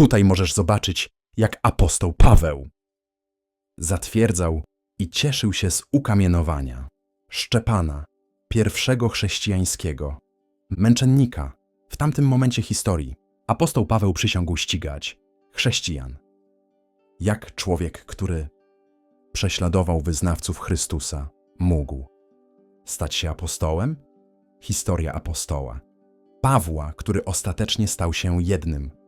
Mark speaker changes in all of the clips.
Speaker 1: Tutaj możesz zobaczyć, jak apostoł Paweł zatwierdzał i cieszył się z ukamienowania Szczepana, pierwszego chrześcijańskiego męczennika w tamtym momencie historii. Apostoł Paweł przysiągł ścigać chrześcijan. Jak człowiek, który prześladował wyznawców Chrystusa, mógł stać się apostołem? Historia apostoła. Pawła, który ostatecznie stał się jednym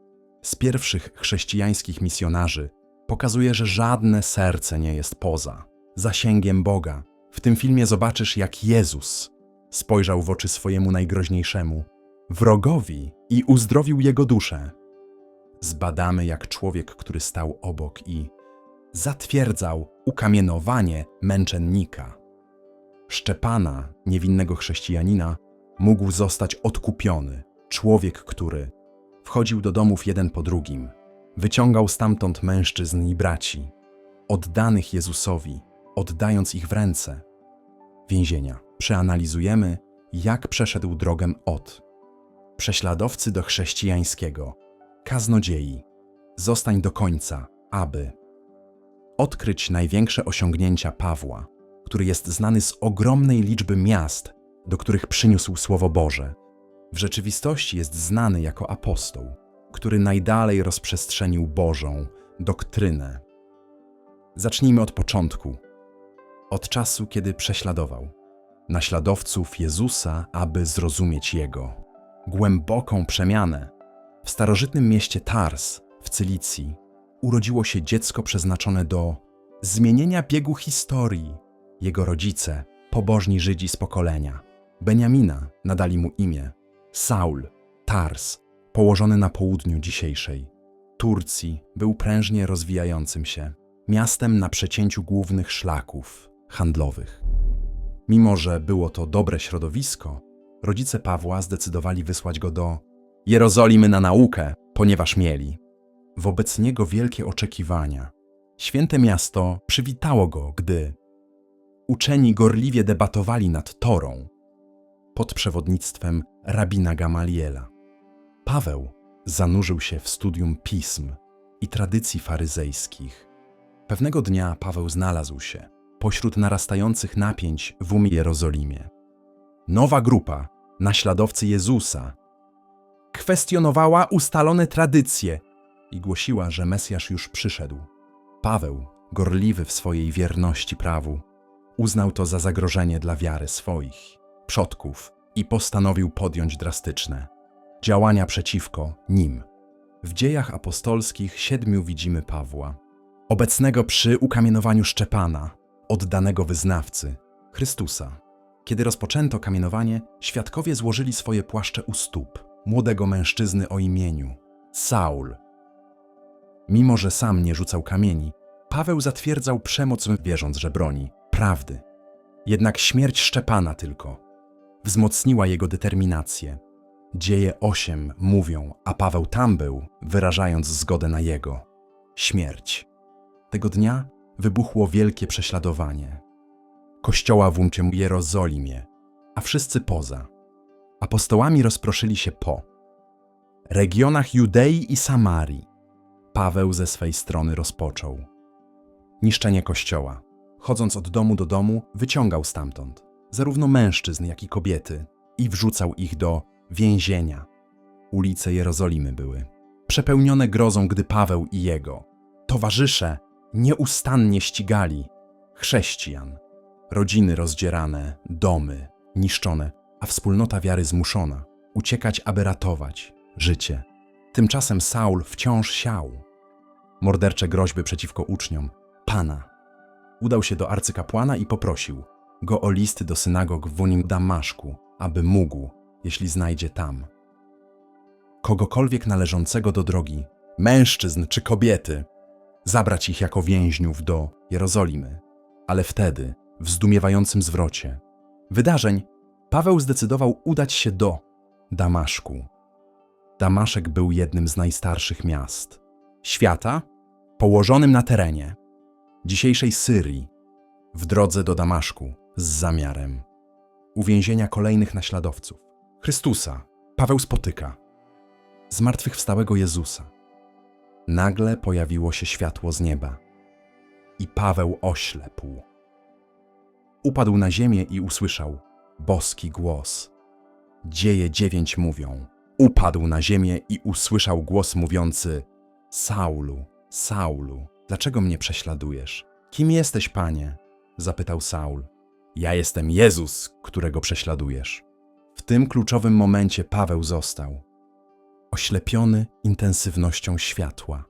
Speaker 1: z pierwszych chrześcijańskich misjonarzy, pokazuje, że żadne serce nie jest poza zasięgiem Boga. W tym filmie zobaczysz, jak Jezus spojrzał w oczy swojemu najgroźniejszemu wrogowi i uzdrowił jego duszę. Zbadamy, jak człowiek, który stał obok i zatwierdzał ukamienowanie męczennika. Szczepana, niewinnego chrześcijanina, mógł zostać odkupiony. Człowiek, który wchodził do domów jeden po drugim, wyciągał stamtąd mężczyzn i braci, oddanych Jezusowi, oddając ich w ręce więzienia. Przeanalizujemy, jak przeszedł drogę od prześladowcy do chrześcijańskiego, kaznodziei. Zostań do końca, aby odkryć największe osiągnięcia Pawła, który jest znany z ogromnej liczby miast, do których przyniósł Słowo Boże. W rzeczywistości jest znany jako apostoł, który najdalej rozprzestrzenił Bożą doktrynę. Zacznijmy od początku, od czasu, kiedy prześladował naśladowców Jezusa, aby zrozumieć Jego głęboką przemianę. W starożytnym mieście Tars w Cylicji urodziło się dziecko przeznaczone do zmienienia biegu historii. Jego rodzice, pobożni Żydzi z pokolenia, Beniamina nadali mu imię Saul, Tars, położony na południu dzisiejszej Turcji, był prężnie rozwijającym się miastem na przecięciu głównych szlaków handlowych. Mimo, że było to dobre środowisko, rodzice Pawła zdecydowali wysłać go do Jerozolimy na naukę, ponieważ mieli wobec niego wielkie oczekiwania. Święte miasto przywitało go, gdy uczeni gorliwie debatowali nad Torą pod przewodnictwem rabina Gamaliela. Paweł zanurzył się w studium pism i tradycji faryzejskich. Pewnego dnia Paweł znalazł się pośród narastających napięć w umie Jerozolimie. Nowa grupa, naśladowcy Jezusa, kwestionowała ustalone tradycje i głosiła, że Mesjasz już przyszedł. Paweł, gorliwy w swojej wierności prawu, uznał to za zagrożenie dla wiary swoich przodków i postanowił podjąć drastyczne działania przeciwko nim. W dziejach apostolskich siedmiu widzimy Pawła, obecnego przy ukamienowaniu Szczepana, oddanego wyznawcy, Chrystusa. Kiedy rozpoczęto kamienowanie, świadkowie złożyli swoje płaszcze u stóp młodego mężczyzny o imieniu Saul. Mimo, że sam nie rzucał kamieni, Paweł zatwierdzał przemoc, wierząc, że broni prawdy. Jednak śmierć Szczepana tylko wzmocniła jego determinację. Dzieje 8 mówią, a Paweł tam był, wyrażając zgodę na jego śmierć. Tego dnia wybuchło wielkie prześladowanie. Kościoła w Umcie Jerozolimie, a wszyscy poza. Apostołami rozproszyli się po regionach Judei i Samarii. Paweł ze swej strony rozpoczął niszczenie kościoła. Chodząc od domu do domu, wyciągał stamtąd zarówno mężczyzn, jak i kobiety i wrzucał ich do więzienia. Ulice Jerozolimy były przepełnione grozą, gdy Paweł i jego towarzysze nieustannie ścigali chrześcijan. Rodziny rozdzierane, domy niszczone, a wspólnota wiary zmuszona uciekać, aby ratować życie. Tymczasem Saul wciąż siał. Mordercze groźby przeciwko uczniom Pana. Udał się do arcykapłana i poprosił go o listy do synagog w Unim Damaszku, aby mógł, jeśli znajdzie tam, kogokolwiek należącego do drogi, mężczyzn czy kobiety, zabrać ich jako więźniów do Jerozolimy. Ale wtedy, w zdumiewającym zwrocie wydarzeń, Paweł zdecydował udać się do Damaszku. Damaszek był jednym z najstarszych miast świata, położonym na terenie dzisiejszej Syrii, w drodze do Damaszku z zamiarem uwięzienia kolejnych naśladowców. Chrystusa Paweł spotyka zmartwychwstałego Jezusa. Nagle pojawiło się światło z nieba i Paweł oślepł. Upadł na ziemię i usłyszał boski głos. Dzieje dziewięć mówią. Upadł na ziemię i usłyszał głos mówiący: Saulu, Saulu, dlaczego mnie prześladujesz? Kim jesteś, panie? zapytał Saul. Ja jestem Jezus, którego prześladujesz. W tym kluczowym momencie Paweł został oślepiony intensywnością światła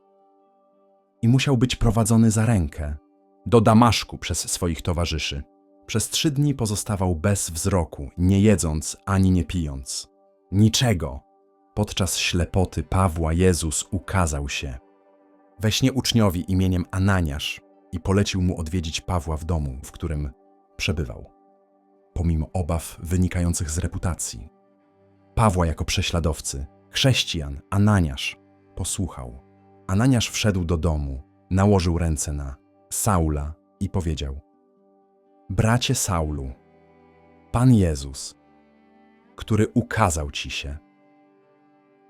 Speaker 1: i musiał być prowadzony za rękę do Damaszku przez swoich towarzyszy. Przez trzy dni pozostawał bez wzroku, nie jedząc ani nie pijąc. Niczego. Podczas ślepoty Pawła Jezus ukazał się. We śnie uczniowi imieniem Ananiasz i polecił mu odwiedzić Pawła w domu, w którym przebywał. Pomimo obaw wynikających z reputacji. Pawła jako prześladowcy, chrześcijan, Ananiasz posłuchał. Ananiasz wszedł do domu, nałożył ręce na Saula i powiedział: Bracie Saulu, Pan Jezus, który ukazał ci się.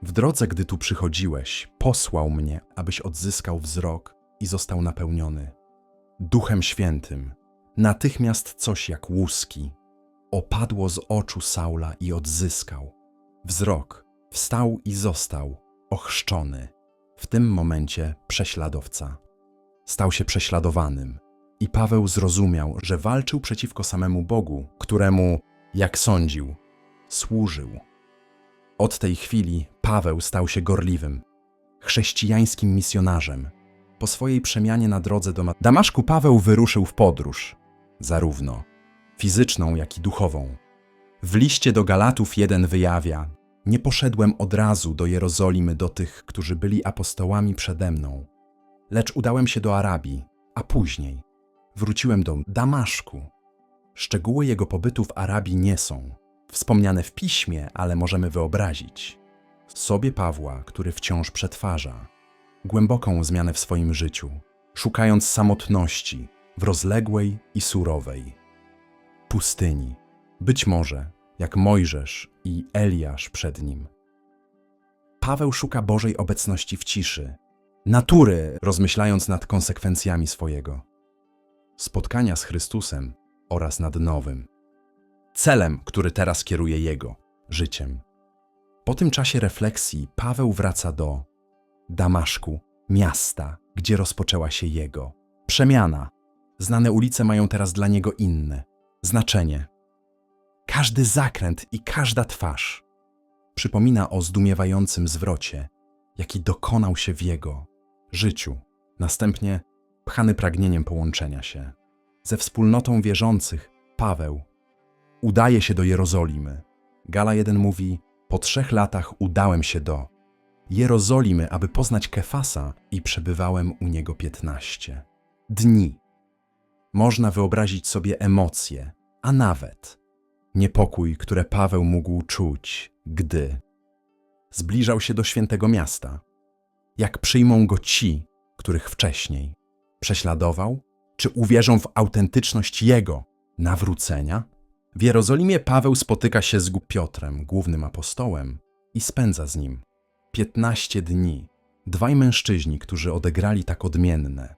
Speaker 1: W drodze, gdy tu przychodziłeś, posłał mnie, abyś odzyskał wzrok i został napełniony Duchem Świętym. Natychmiast coś jak łuski opadło z oczu Saula i odzyskał wzrok. Wstał i został ochrzczony. W tym momencie prześladowca stał się prześladowanym. I Paweł zrozumiał, że walczył przeciwko samemu Bogu, któremu, jak sądził, służył. Od tej chwili Paweł stał się gorliwym, chrześcijańskim misjonarzem. Po swojej przemianie na drodze do Damaszku Paweł wyruszył w podróż, zarówno fizyczną, jak i duchową. W liście do Galatów jeden wyjawia: Nie poszedłem od razu do Jerozolimy do tych, którzy byli apostołami przede mną, lecz udałem się do Arabii, a później wróciłem do Damaszku. Szczegóły jego pobytu w Arabii nie są wspomniane w piśmie, ale możemy wyobrazić sobie Pawła, który wciąż przetwarza głęboką zmianę w swoim życiu, szukając samotności w rozległej i surowej pustyni, być może jak Mojżesz i Eliasz przed nim. Paweł szuka Bożej obecności w ciszy, natury, rozmyślając nad konsekwencjami swojego spotkania z Chrystusem oraz nad nowym celem, który teraz kieruje jego życiem. Po tym czasie refleksji Paweł wraca do Damaszku, miasta, gdzie rozpoczęła się jego przemiana. Znane ulice mają teraz dla niego inne znaczenie. Każdy zakręt i każda twarz przypomina o zdumiewającym zwrocie, jaki dokonał się w jego życiu. Następnie, pchany pragnieniem połączenia się ze wspólnotą wierzących, Paweł udaje się do Jerozolimy. Gala 1 mówi: Po trzech latach udałem się do Jerozolimy, aby poznać Kefasa i przebywałem u niego piętnaście dni. Można wyobrazić sobie emocje, a nawet niepokój, które Paweł mógł czuć, gdy zbliżał się do świętego miasta. Jak przyjmą go ci, których wcześniej prześladował, czy uwierzą w autentyczność jego nawrócenia? W Jerozolimie Paweł spotyka się z Piotrem, głównym apostołem, i spędza z nim 15 dni. Dwaj mężczyźni, którzy odegrali tak odmienne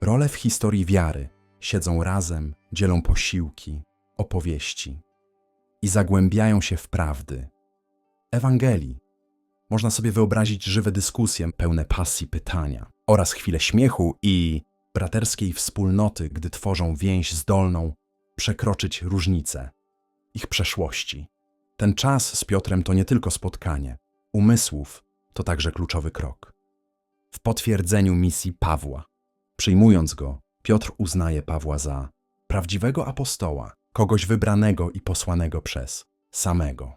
Speaker 1: role w historii wiary, siedzą razem, dzielą posiłki, opowieści i zagłębiają się w prawdy. Ewangelii. Można sobie wyobrazić żywe dyskusje pełne pasji pytania oraz chwile śmiechu i braterskiej wspólnoty, gdy tworzą więź zdolną przekroczyć różnice ich przeszłości. Ten czas z Piotrem to nie tylko spotkanie, umysłów to także kluczowy krok. W potwierdzeniu misji Pawła, przyjmując go, Piotr uznaje Pawła za prawdziwego apostoła, kogoś wybranego i posłanego przez samego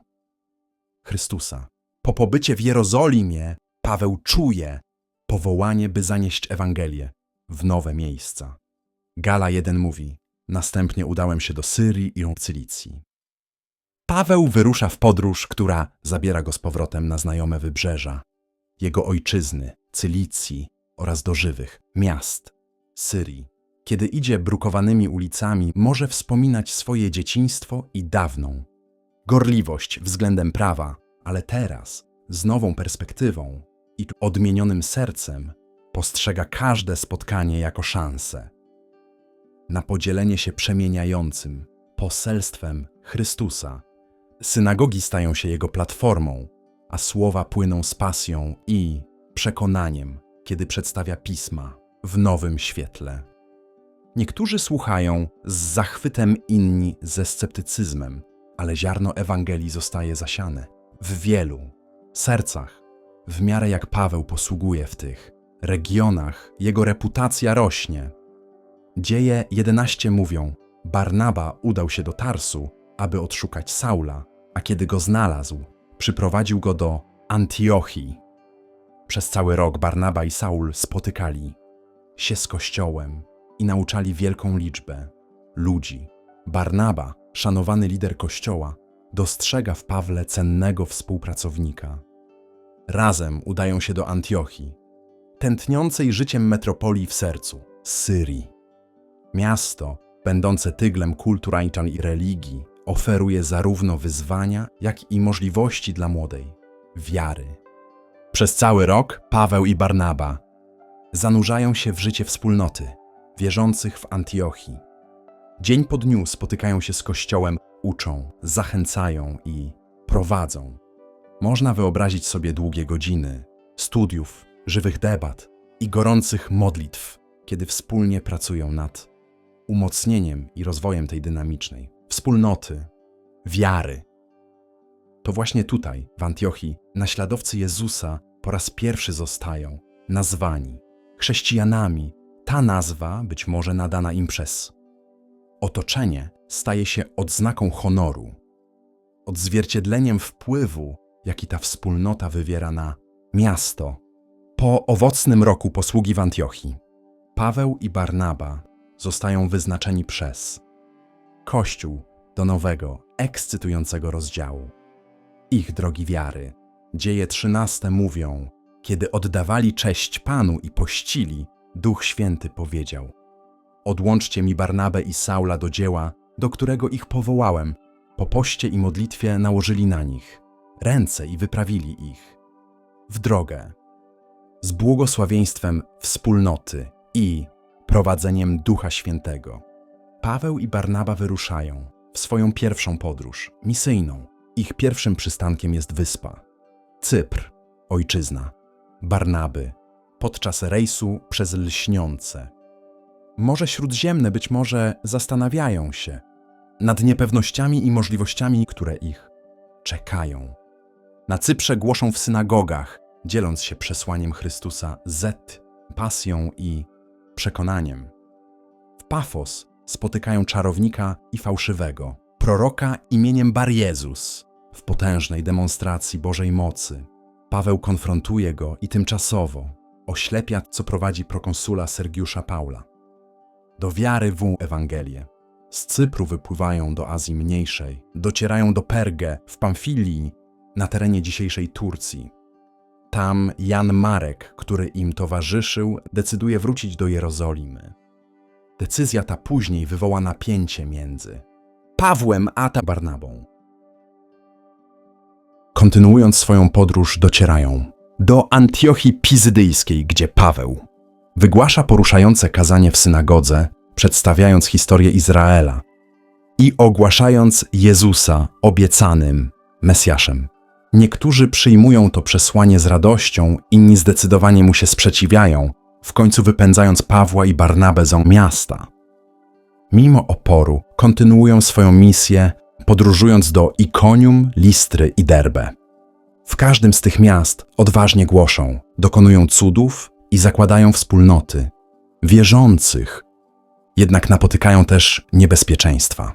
Speaker 1: Chrystusa. Po pobycie w Jerozolimie Paweł czuje powołanie, by zanieść Ewangelię w nowe miejsca. Gala 1 mówi: Następnie udałem się do Syrii i Cylicji. Paweł wyrusza w podróż, która zabiera go z powrotem na znajome wybrzeża, jego ojczyzny, Cylicji oraz do żywych miast Syrii. Kiedy idzie brukowanymi ulicami, może wspominać swoje dzieciństwo i dawną gorliwość względem prawa, ale teraz, z nową perspektywą i odmienionym sercem, postrzega każde spotkanie jako szansę na podzielenie się przemieniającym poselstwem Chrystusa. Synagogi stają się jego platformą, a słowa płyną z pasją i przekonaniem, kiedy przedstawia pisma w nowym świetle. Niektórzy słuchają z zachwytem, inni ze sceptycyzmem, ale ziarno Ewangelii zostaje zasiane w wielu sercach. W miarę jak Paweł posługuje w tych regionach, jego reputacja rośnie. Dzieje 11 mówią: Barnaba udał się do Tarsu, aby odszukać Saula, a kiedy go znalazł, przyprowadził go do Antiochii. Przez cały rok Barnaba i Saul spotykali się z kościołem i nauczali wielką liczbę ludzi. Barnaba, szanowany lider kościoła, dostrzega w Pawle cennego współpracownika. Razem udają się do Antiochii, tętniącej życiem metropolii w sercu, Syrii. Miasto, będące tyglem kulturajczan i religii, oferuje zarówno wyzwania, jak i możliwości dla młodej wiary. Przez cały rok Paweł i Barnaba zanurzają się w życie wspólnoty wierzących w Antiochii. Dzień po dniu spotykają się z Kościołem, uczą, zachęcają i prowadzą. Można wyobrazić sobie długie godziny studiów, żywych debat i gorących modlitw, kiedy wspólnie pracują nad umocnieniem i rozwojem tej dynamicznej wspólnoty, wiary. To właśnie tutaj, w Antiochii, naśladowcy Jezusa po raz pierwszy zostają nazwani chrześcijanami. Ta nazwa być może nadana im przez otoczenie staje się odznaką honoru, odzwierciedleniem wpływu, jaki ta wspólnota wywiera na miasto. Po owocnym roku posługi w Antiochii, Paweł i Barnaba zostają wyznaczeni przez Kościół do nowego, ekscytującego rozdziału. Ich drogi wiary, dzieje trzynaste mówią, kiedy oddawali cześć Panu i pościli, Duch Święty powiedział: Odłączcie mi Barnabę i Saula do dzieła, do którego ich powołałem. Po poście i modlitwie nałożyli na nich ręce i wyprawili ich w drogę z błogosławieństwem wspólnoty i prowadzeniem Ducha Świętego. Paweł i Barnaba wyruszają w swoją pierwszą podróż, misyjną. Ich pierwszym przystankiem jest wyspa. Cypr, ojczyzna. Barnaby, podczas rejsu przez lśniące. Morze Śródziemne być może zastanawiają się nad niepewnościami i możliwościami, które ich czekają. Na Cyprze głoszą w synagogach, dzieląc się przesłaniem Chrystusa z pasją i przekonaniem. W Pafos spotykają czarownika i fałszywego, proroka imieniem Bar Jezus. W potężnej demonstracji Bożej mocy Paweł konfrontuje go i tymczasowo oślepia, co prowadzi prokonsula Sergiusza Paula. Do wiary w Ewangelię. Z Cypru wypływają do Azji Mniejszej, docierają do Pergę w Pamfilii, na terenie dzisiejszej Turcji. Tam Jan Marek, który im towarzyszył, decyduje wrócić do Jerozolimy. Decyzja ta później wywoła napięcie między Pawłem a Barnabą. Kontynuując swoją podróż, docierają do Antiochii Pizydyjskiej, gdzie Paweł wygłasza poruszające kazanie w synagodze, przedstawiając historię Izraela i ogłaszając Jezusa obiecanym Mesjaszem. Niektórzy przyjmują to przesłanie z radością, inni zdecydowanie mu się sprzeciwiają, w końcu wypędzając Pawła i Barnabę z miasta. Mimo oporu kontynuują swoją misję, podróżując do Ikonium, Listry i Derbe. W każdym z tych miast odważnie głoszą, dokonują cudów i zakładają wspólnoty wierzących, jednak napotykają też niebezpieczeństwa.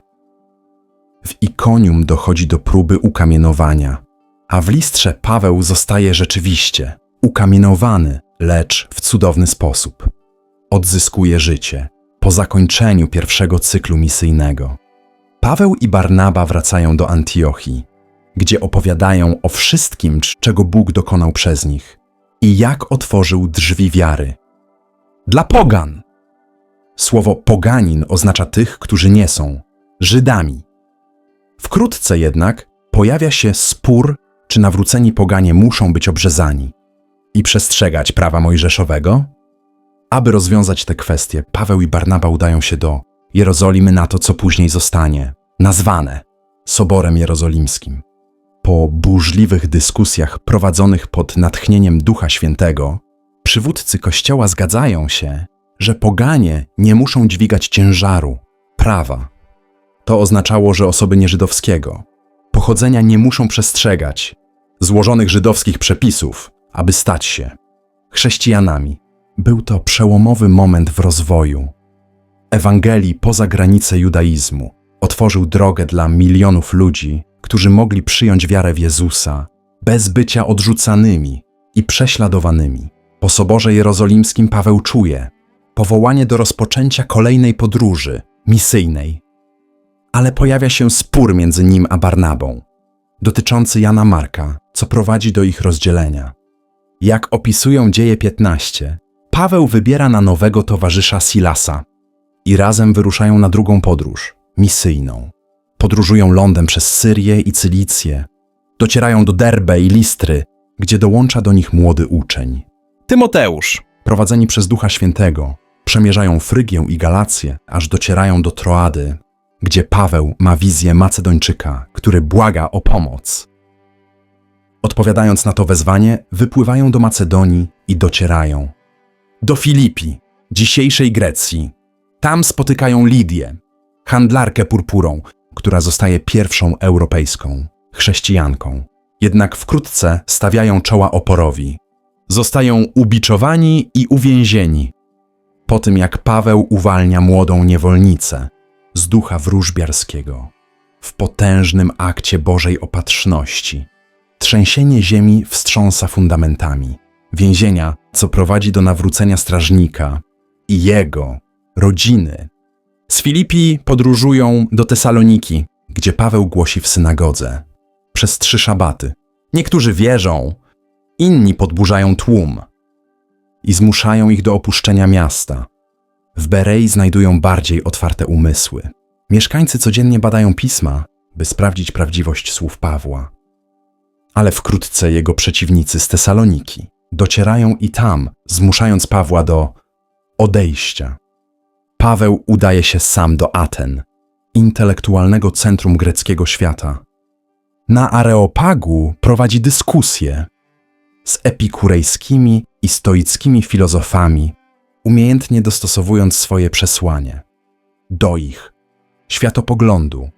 Speaker 1: W Ikonium dochodzi do próby ukamienowania, a w listrze Paweł zostaje rzeczywiście ukamienowany lecz w cudowny sposób. Odzyskuje życie po zakończeniu pierwszego cyklu misyjnego. Paweł i Barnaba wracają do Antiochii, gdzie opowiadają o wszystkim, czego Bóg dokonał przez nich i jak otworzył drzwi wiary. Dla pogan! Słowo poganin oznacza tych, którzy nie są Żydami. Wkrótce jednak pojawia się spór, czy nawróceni poganie muszą być obrzezani i przestrzegać prawa mojżeszowego? Aby rozwiązać te kwestie, Paweł i Barnaba udają się do Jerozolimy na to, co później zostanie nazwane Soborem Jerozolimskim. Po burzliwych dyskusjach prowadzonych pod natchnieniem Ducha Świętego, przywódcy Kościoła zgadzają się, że poganie nie muszą dźwigać ciężaru prawa. To oznaczało, że osoby nieżydowskiego pochodzenia nie muszą przestrzegać złożonych żydowskich przepisów, aby stać się chrześcijanami. Był to przełomowy moment w rozwoju Ewangelii poza granice judaizmu. Otworzył drogę dla milionów ludzi, którzy mogli przyjąć wiarę w Jezusa bez bycia odrzucanymi i prześladowanymi. Po Soborze Jerozolimskim Paweł czuje powołanie do rozpoczęcia kolejnej podróży misyjnej. Ale pojawia się spór między nim a Barnabą, dotyczący Jana Marka, co prowadzi do ich rozdzielenia. Jak opisują dzieje 15, Paweł wybiera na nowego towarzysza Silasa i razem wyruszają na drugą podróż misyjną. Podróżują lądem przez Syrię i Cylicję. Docierają do Derbe i Listry, gdzie dołącza do nich młody uczeń. Tymoteusz, prowadzeni przez Ducha Świętego, przemierzają Frygię i Galację, aż docierają do Troady, gdzie Paweł ma wizję Macedończyka, który błaga o pomoc. Odpowiadając na to wezwanie, wypływają do Macedonii i docierają do Filipi, dzisiejszej Grecji. Tam spotykają Lidię, handlarkę purpurą, która zostaje pierwszą europejską chrześcijanką. Jednak wkrótce stawiają czoła oporowi. Zostają ubiczowani i uwięzieni. Po tym jak Paweł uwalnia młodą niewolnicę z ducha wróżbiarskiego w potężnym akcie Bożej opatrzności. Trzęsienie ziemi wstrząsa fundamentami więzienia, co prowadzi do nawrócenia strażnika i jego rodziny. Z Filipi podróżują do Tesaloniki, gdzie Paweł głosi w synagodze. Przez trzy szabaty. Niektórzy wierzą, inni podburzają tłum i zmuszają ich do opuszczenia miasta. W Berei znajdują bardziej otwarte umysły. Mieszkańcy codziennie badają pisma, by sprawdzić prawdziwość słów Pawła. Ale wkrótce jego przeciwnicy z Tesaloniki docierają i tam, zmuszając Pawła do odejścia. Paweł udaje się sam do Aten, intelektualnego centrum greckiego świata. Na Areopagu prowadzi dyskusje z epikurejskimi i stoickimi filozofami, umiejętnie dostosowując swoje przesłanie do ich światopoglądu.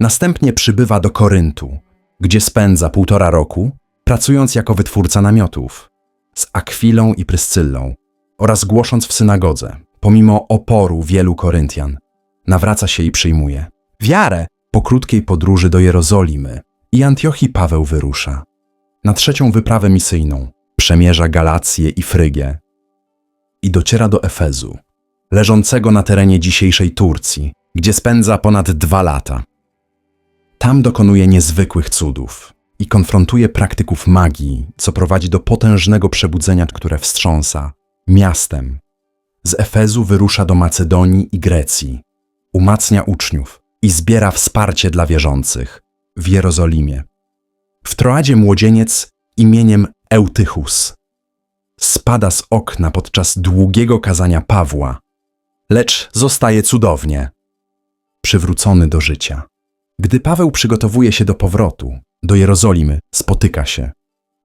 Speaker 1: Następnie przybywa do Koryntu, gdzie spędza półtora roku, pracując jako wytwórca namiotów z Akwilą i Pryscyllą oraz głosząc w synagodze, pomimo oporu wielu Koryntian. Nawraca się i przyjmuje wiarę po krótkiej podróży do Jerozolimy i Antiochii Paweł wyrusza. Na trzecią wyprawę misyjną przemierza Galację i Frygię i dociera do Efezu, leżącego na terenie dzisiejszej Turcji, gdzie spędza ponad dwa lata. Tam dokonuje niezwykłych cudów i konfrontuje praktyków magii, co prowadzi do potężnego przebudzenia, które wstrząsa miastem. Z Efezu wyrusza do Macedonii i Grecji, umacnia uczniów i zbiera wsparcie dla wierzących w Jerozolimie. W Troadzie młodzieniec imieniem Eutychus spada z okna podczas długiego kazania Pawła, lecz zostaje cudownie przywrócony do życia. Gdy Paweł przygotowuje się do powrotu do Jerozolimy, spotyka się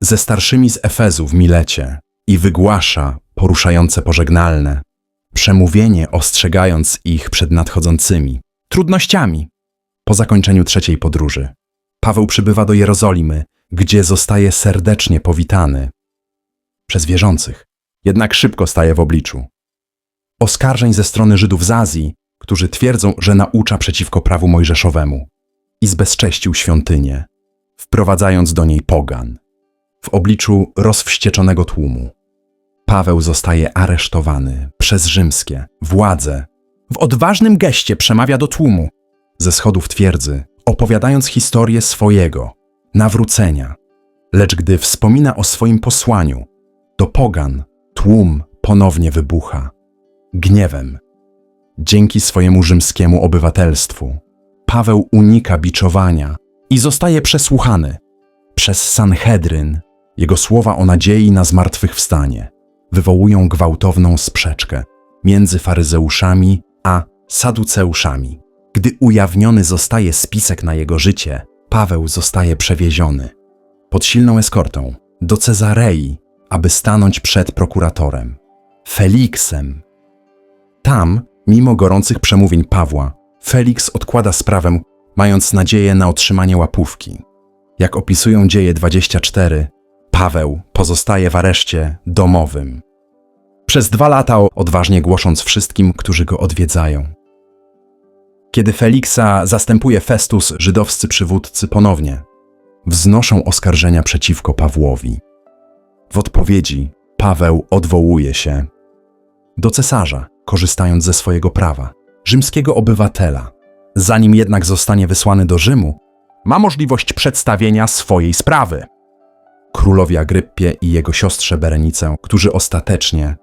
Speaker 1: ze starszymi z Efezu w Milecie i wygłasza poruszające pożegnalne przemówienie, ostrzegając ich przed nadchodzącymi trudnościami. Po zakończeniu trzeciej podróży, Paweł przybywa do Jerozolimy, gdzie zostaje serdecznie powitany przez wierzących, jednak szybko staje w obliczu oskarżeń ze strony Żydów z Azji, którzy twierdzą, że naucza przeciwko prawu mojżeszowemu i zbezcześcił świątynię, wprowadzając do niej pogan. W obliczu rozwścieczonego tłumu Paweł zostaje aresztowany przez rzymskie władze. W odważnym geście przemawia do tłumu ze schodów twierdzy, opowiadając historię swojego nawrócenia. Lecz gdy wspomina o swoim posłaniu do pogan, tłum ponownie wybucha gniewem. Dzięki swojemu rzymskiemu obywatelstwu Paweł unika biczowania i zostaje przesłuchany przez Sanhedryn, jego słowa o nadziei na zmartwychwstanie wywołują gwałtowną sprzeczkę między faryzeuszami a saduceuszami. Gdy ujawniony zostaje spisek na jego życie, Paweł zostaje przewieziony pod silną eskortą do Cezarei, aby stanąć przed prokuratorem Feliksem. Tam, mimo gorących przemówień Pawła, Feliks odkłada sprawę, mając nadzieję na otrzymanie łapówki. Jak opisują dzieje 24, Paweł pozostaje w areszcie domowym. Przez dwa lata odważnie głosząc wszystkim, którzy go odwiedzają. Kiedy Feliksa zastępuje Festus, żydowscy przywódcy ponownie wznoszą oskarżenia przeciwko Pawłowi. W odpowiedzi Paweł odwołuje się do cesarza, korzystając ze swojego prawa, rzymskiego obywatela. Zanim jednak zostanie wysłany do Rzymu, ma możliwość przedstawienia swojej sprawy. Królowi Agryppie i jego siostrze Berenicę, którzy ostatecznie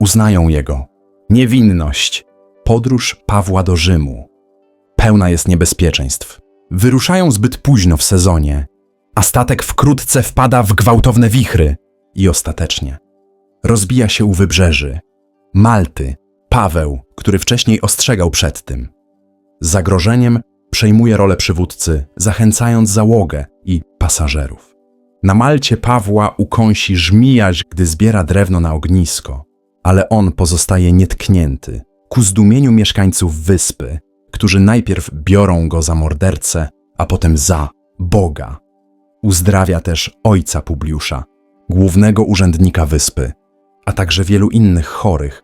Speaker 1: uznają jego niewinność. Podróż Pawła do Rzymu pełna jest niebezpieczeństw. Wyruszają zbyt późno w sezonie, a statek wkrótce wpada w gwałtowne wichry i ostatecznie rozbija się u wybrzeży. Malty, Paweł, który wcześniej ostrzegał przed tym. Zagrożeniem przejmuje rolę przywódcy, zachęcając załogę i pasażerów. Na Malcie Pawła ukąsi żmijarz, gdy zbiera drewno na ognisko, ale on pozostaje nietknięty. Ku zdumieniu mieszkańców wyspy, którzy najpierw biorą go za mordercę, a potem za Boga. Uzdrawia też ojca Publiusza, głównego urzędnika wyspy, a także wielu innych chorych.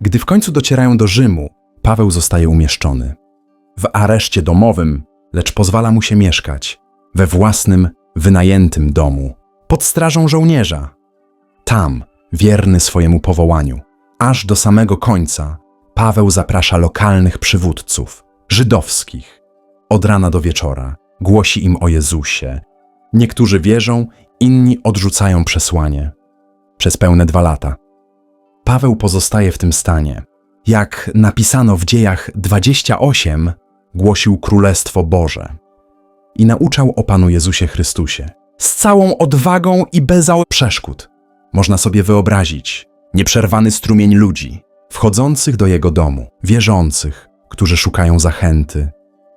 Speaker 1: Gdy w końcu docierają do Rzymu, Paweł zostaje umieszczony w areszcie domowym, lecz pozwala mu się mieszkać we własnym, wynajętym domu, pod strażą żołnierza. Tam, wierny swojemu powołaniu, aż do samego końca, Paweł zaprasza lokalnych przywódców, żydowskich. Od rana do wieczora głosi im o Jezusie. Niektórzy wierzą, inni odrzucają przesłanie. Przez pełne dwa lata. Paweł pozostaje w tym stanie. Jak napisano w dziejach 28, głosił Królestwo Boże i nauczał o Panu Jezusie Chrystusie. Z całą odwagą i bez przeszkód. Można sobie wyobrazić nieprzerwany strumień ludzi, wchodzących do jego domu, wierzących, którzy szukają zachęty,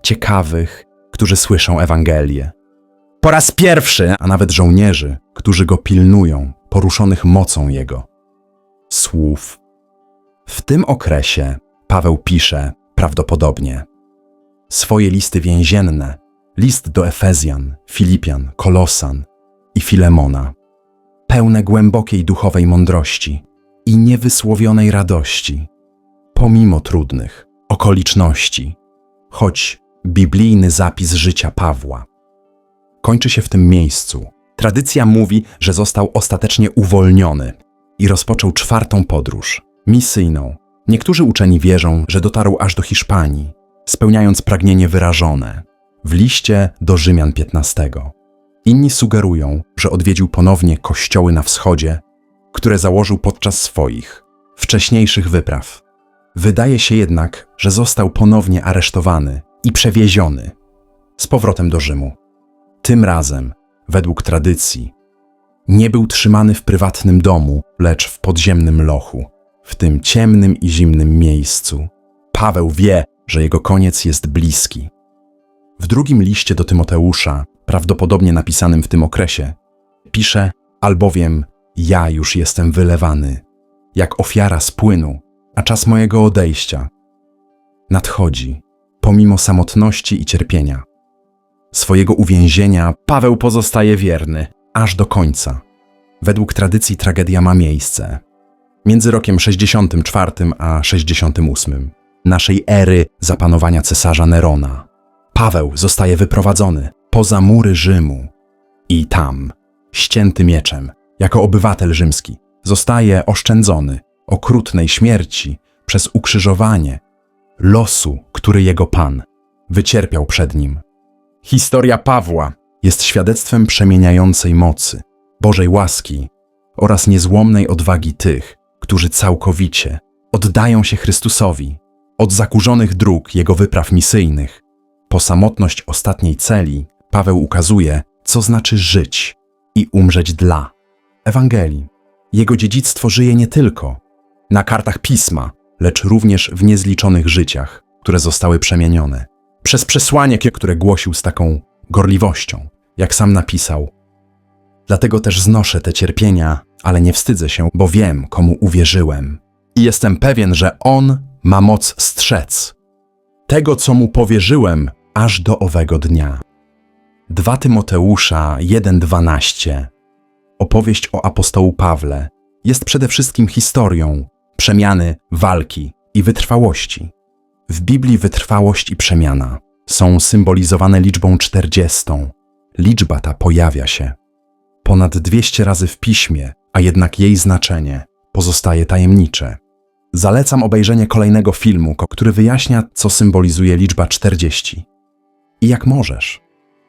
Speaker 1: ciekawych, którzy słyszą Ewangelię. Po raz pierwszy, a nawet żołnierzy, którzy go pilnują, poruszonych mocą jego słów. W tym okresie Paweł pisze prawdopodobnie swoje listy więzienne, list do Efezjan, Filipian, Kolosan i Filemona, pełne głębokiej duchowej mądrości i niewysłowionej radości, pomimo trudnych okoliczności, choć biblijny zapis życia Pawła kończy się w tym miejscu. Tradycja mówi, że został ostatecznie uwolniony i rozpoczął czwartą podróż misyjną. Niektórzy uczeni wierzą, że dotarł aż do Hiszpanii, spełniając pragnienie wyrażone w liście do Rzymian 15. Inni sugerują, że odwiedził ponownie kościoły na wschodzie, które założył podczas swoich wcześniejszych wypraw. Wydaje się jednak, że został ponownie aresztowany i przewieziony z powrotem do Rzymu. Tym razem, według tradycji, nie był trzymany w prywatnym domu, lecz w podziemnym lochu, w tym ciemnym i zimnym miejscu. Paweł wie, że jego koniec jest bliski. W drugim liście do Tymoteusza, prawdopodobnie napisanym w tym okresie, pisze: Albowiem ja już jestem wylewany, jak ofiara z płynu, a czas mojego odejścia nadchodzi, pomimo samotności i cierpienia. Swojego uwięzienia Paweł pozostaje wierny, aż do końca. Według tradycji tragedia ma miejsce między rokiem 64 a 68 naszej ery zapanowania cesarza Nerona. Paweł zostaje wyprowadzony poza mury Rzymu i tam, ścięty mieczem, jako obywatel rzymski, zostaje oszczędzony okrutnej śmierci przez ukrzyżowanie losu, który jego pan wycierpiał przed nim. Historia Pawła jest świadectwem przemieniającej mocy, Bożej łaski oraz niezłomnej odwagi tych, którzy całkowicie oddają się Chrystusowi od zakurzonych dróg jego wypraw misyjnych. Po samotność ostatniej celi Paweł ukazuje, co znaczy żyć i umrzeć dla Ewangelii. Jego dziedzictwo żyje nie tylko na kartach pisma, lecz również w niezliczonych życiach, które zostały przemienione. Przez przesłanie, które głosił z taką gorliwością, jak sam napisał. Dlatego też znoszę te cierpienia, ale nie wstydzę się, bo wiem, komu uwierzyłem. I jestem pewien, że On ma moc strzec tego, co mu powierzyłem, aż do owego dnia. 2 Tymoteusza 1:12 Opowieść o apostołu Pawle jest przede wszystkim historią przemiany, walki i wytrwałości. W Biblii wytrwałość i przemiana są symbolizowane liczbą 40. Liczba ta pojawia się ponad 200 razy w piśmie, a jednak jej znaczenie pozostaje tajemnicze. Zalecam obejrzenie kolejnego filmu, który wyjaśnia, co symbolizuje liczba 40 i jak możesz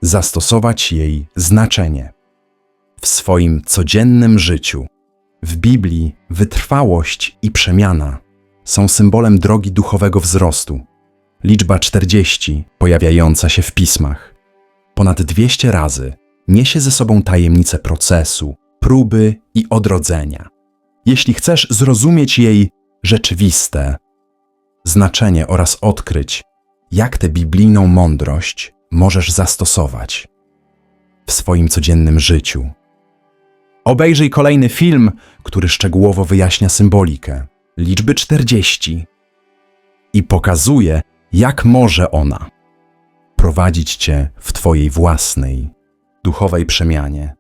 Speaker 1: zastosować jej znaczenie w swoim codziennym życiu. W Biblii wytrwałość i przemiana są symbolem drogi duchowego wzrostu. Liczba 40, pojawiająca się w pismach, ponad 200 razy, niesie ze sobą tajemnicę procesu, próby i odrodzenia. Jeśli chcesz zrozumieć jej rzeczywiste znaczenie oraz odkryć, jak tę biblijną mądrość możesz zastosować w swoim codziennym życiu. Obejrzyj kolejny film, który szczegółowo wyjaśnia symbolikę liczby 40 i pokazuje, jak może ona prowadzić cię w Twojej własnej duchowej przemianie.